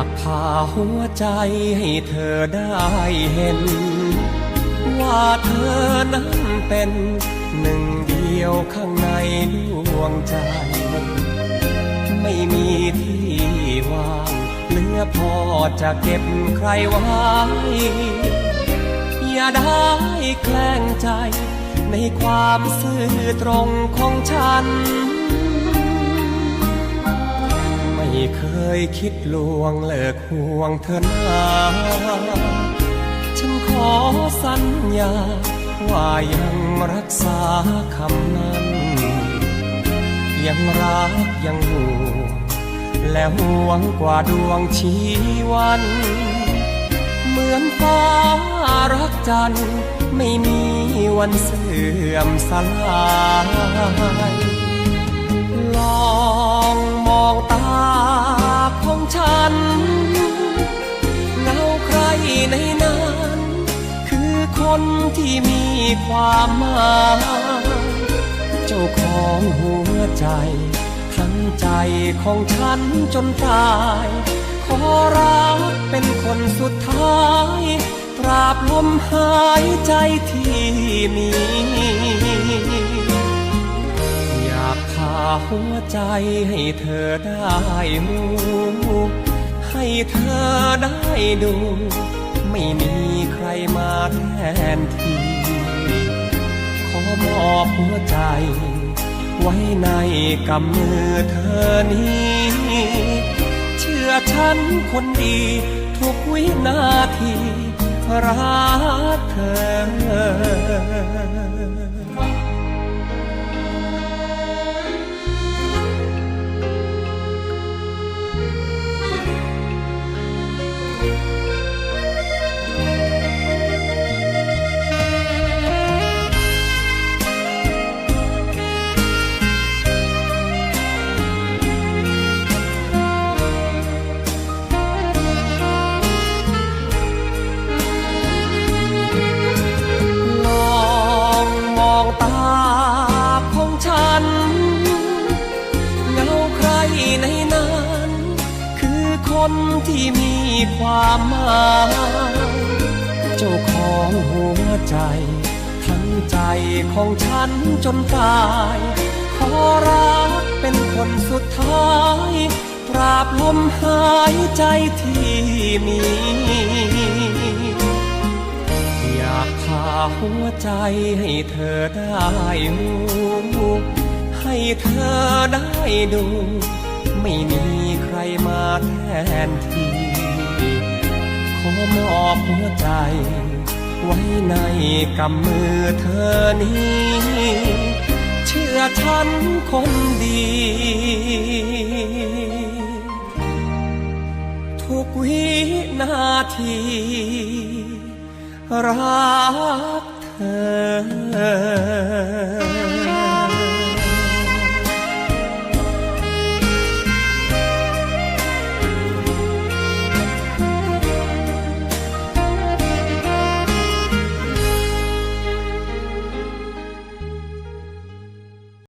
ากพาหัวใจให้เธอได้เห็น ว่าเธอนั้นเป็นหนึ่งเดียวข้างในดวงใจ ไม่มีที่ว่างเหลือพอจะเก็บใครไว้ อย่าได้แกล้งใจในความซื่อตรงของฉัน ยคิดลวงเลิกห่วงเธอนาฉันขอสัญญา ว่ายังรักษาคำนั้น ยังรักยังห่วงและห่วงกว่าดวงชีวัน เหมือนฟ้ารักจันไม่มีวันเสื่อมสลาย คนที่มีความหมายเจ้าของหัวใจ ทั้งใจของฉันจนตาย ขอรักเป็นคนสุดท้าย ตราบลมหายใจที่มี อยากพาหัวใจให้เธอได้รู้ให้เธอได้ดู ไม่มีใคร นที่ ขอมอบหัวใจ ไว้ในกำมือเธอนี้ เชื่อฉันคนดี ทุกวินาทีรักเธอ ที่มีความหมายเจ้าของหัวใจ ทั้งใจของฉันจนตาย ขอรักเป็นคนสุดท้ายตราบลมหายใจที่มี อยากพาหัวใจให้เธอได้รู้ให้เธอได้ดู ไม่มีใครมาแทนที่ ขอมอบหัวใจ ไว้ในกำมือเธอนี้ เชื่อฉันคนดี ทุกวินาที รักเธอ